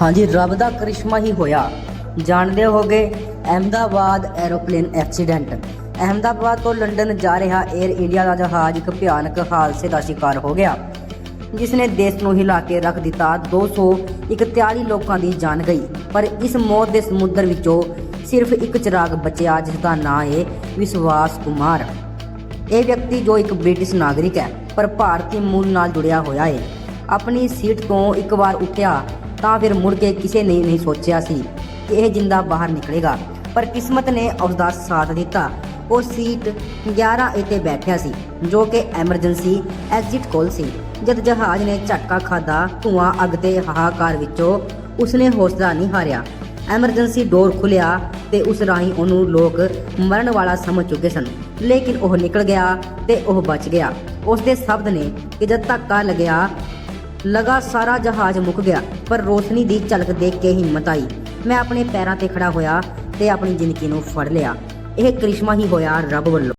ਹਾਂਜੀ, ਰੱਬ ਦਾ ਕਰਿਸ਼ਮਾ ਹੀ ਹੋਇਆ। ਜਾਣਦੇ ਹੋਗੇ ਅਹਿਮਦਾਬਾਦ ਐਰੋਪਲੇਨ ਐਕਸੀਡੈਂਟ। ਅਹਿਮਦਾਬਾਦ ਤੋਂ ਲੰਡਨ ਜਾ ਰਿਹਾ 에ਅਰ ਇੰਡੀਆ ਦਾ ਜਹਾਜ਼ ਇੱਕ ਭਿਆਨਕ ਹਾਦਸੇ ਦਾ ਸ਼ਿਕਾਰ ਹੋ ਗਿਆ ਜਿਸ ਨੇ ਦੇਸ਼ ਨੂੰ ਹਿਲਾ ਕੇ ਰੱਖ ਦਿੱਤਾ। 241 ਲੋਕਾਂ ਦੀ ਜਾਨ ਗਈ, ਪਰ ਇਸ ਮੌਤ ਦੇ ਸਮੁੰਦਰ ਵਿੱਚੋਂ ਸਿਰਫ ਇੱਕ ਚਿਰਾਗ ਬਚਿਆ, ਜਿਸ ਦਾ ਨਾਂ ਹੈ ਵਿਸ਼ਵਾਸ ਕੁਮਾਰ। ਇਹ ਵਿਅਕਤੀ ਜੋ ਇੱਕ ਬ੍ਰਿਟਿਸ਼ ਨਾਗਰਿਕ ਹੈ, ਪਰ ਭਾਰਤੀ ਮੂਲ ਨਾਲ ਜੁੜਿਆ ਹੋਇਆ ਹੈ ਆਪਣੀ ਸੀਟ ਤੋਂ ਇੱਕ ਵਾਰ ਉੱਠਿਆ ਤਾਂ ਫਿਰ ਮੁੜ ਕੇ ਕਿਸੇ ਨੇ ਨਹੀਂ ਸੋਚਿਆ ਸੀ ਕਿ ਇਹ ਜਿੰਦਾ ਬਾਹਰ ਨਿਕਲੇਗਾ। ਪਰ ਕਿਸਮਤ ਨੇ ਉਸ ਦਾ ਸਾਥ ਦਿੱਤਾ। ਉਹ ਸੀਟ 11 ਏ ਤੇ ਬੈਠਿਆ ਸੀ, ਜੋ ਕਿ ਐਮਰਜੈਂਸੀ ਐਗਜ਼ਿਟ ਕੋਲ ਸੀ। ਜਦ ਜਹਾਜ਼ ਨੇ ਝਟਕਾ ਖਾਦਾ ਧੂਆਂ ਅੱਗ ਤੇ ਹਾਹਾਕਾਰ ਵਿੱਚੋਂ ਉਸਨੇ ਹੌਸਲਾ ਨਹੀਂ ਹਾਰਿਆ। ਐਮਰਜੈਂਸੀ ਡੋਰ ਖੁੱਲਿਆ ਤੇ ਉਸ ਰਾਹੀਂ ਉਹਨੂੰ ਲੋਕ ਮਰਨ ਵਾਲਾ ਸਮਝ ਚੁੱਕੇ ਸਨ। ਲੇਕਿਨ ਉਹ ਨਿਕਲ ਗਿਆ ਤੇ ਉਹ ਬਚ ਗਿਆ। ਉਸ ਦੇ ਸ਼ਬਦ ਨੇ ਕਿ ਜਦ ਧੱਕਾ ਲੱਗਿਆ ਲਗਾ ਸਾਰਾ ਜਹਾਜ਼ ਮੁੱਕ ਗਿਆ, ਪਰ ਰੋਸ਼ਨੀ ਦੀ ਝਲਕ ਦੇਖ ਕੇ ਹਿੰਮਤ ਆਈ। ਮੈਂ ਆਪਣੇ ਪੈਰਾਂ ਤੇ ਖੜਾ ਹੋਇਆ ਤੇ ਆਪਣੀ ਜ਼ਿੰਦਗੀ ਨੂੰ ਫੜ ਲਿਆ। ਇਹ ਕ੍ਰਿਸ਼ਮਾ ਹੀ ਹੋਇਆ ਰੱਬ ਵੱਲੋਂ।